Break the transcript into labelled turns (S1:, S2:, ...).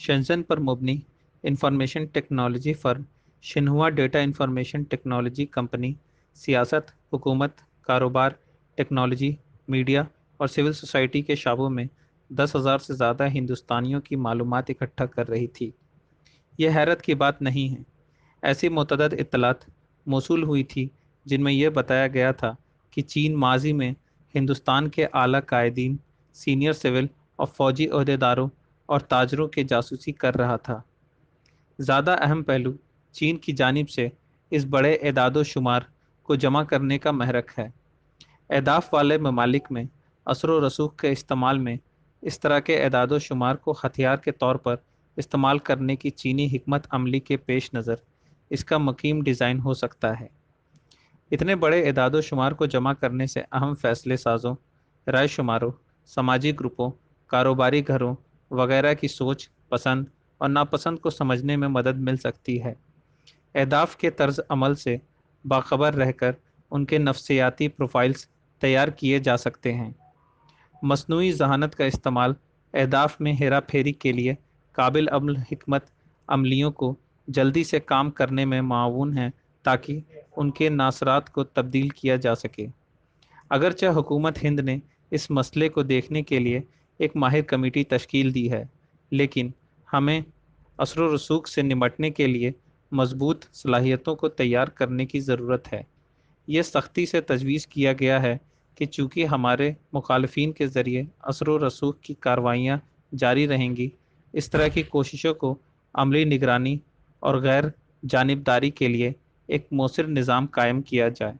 S1: Shenzhen पर मुबनी information technology firm Xinhua data information technology company सियासत, हुकूमत, कारोबार टेक्नोलॉजी मीडिया और सिविल सोसाइटी के शाबों में दस हज़ार से ज़्यादा हिंदुस्तानियों की मालूम इकट्ठा कर रही थी। यह हैरत की बात नहीं है। ऐसी मतद इतलात मौसू हुई थी, जिनमें यह बताया गया था कि चीन माजी में हिंदुस्तान के आला कायदीन सीनियर सिविल और फौजी अहदेदारों और ताजरों के जासूसी कर रहा था। ज़्यादा अहम पहलू चीन की जानब से इस बड़े एदाद शुमार को जमा करने का महरक है। एदाफ वाले ममालिक में असर रसूख के इस्तेमाल में इस तरह के एदाद शुमार को हथियार के तौर पर इस्तेमाल करने की चीनी हमत अमली के पेश नज़र इसका मकीम डिज़ाइन हो सकता है। इतने बड़े एदाद शुमार को जमा करने से अहम फैसले साजों, राय शुमारों समाजी ग्रुपों, कारोबारी घरों वगैरह की सोच, पसंद और नापसंद को समझने में मदद मिल सकती है। एहदाफ के तर्ज अमल से बाखबर रहकर उनके नफसियाती प्रोफाइल्स तैयार किए जा सकते हैं। मसनू जहानत का इस्तेमाल अहदाफ में हेरा फेरी के लिए काबिल अमल हमत अमलियों को जल्दी से काम करने में मावन है ताकि उनके नासरात को तब्दील किया जा सके। अगरचे हुकूमत हिंद ने इस मसले को देखने के लिए एक माहिर कमेटी तश्कील दी है, लेकिन हमें असर रसूख से निमटने के लिए मज़बूत सलाहियतों को तैयार करने की ज़रूरत है। ये सख्ती से तजवीज़ किया गया है कि चूँकि हमारे मुखालफी के ज़रिए असर रसूख की कार्रवाइयाँ जारी रहेंगी, इस तरह की कोशिशों को अमली निगरानी और गैर जानबदारी के लिए एक मौसर निज़ाम कायम किया जाए।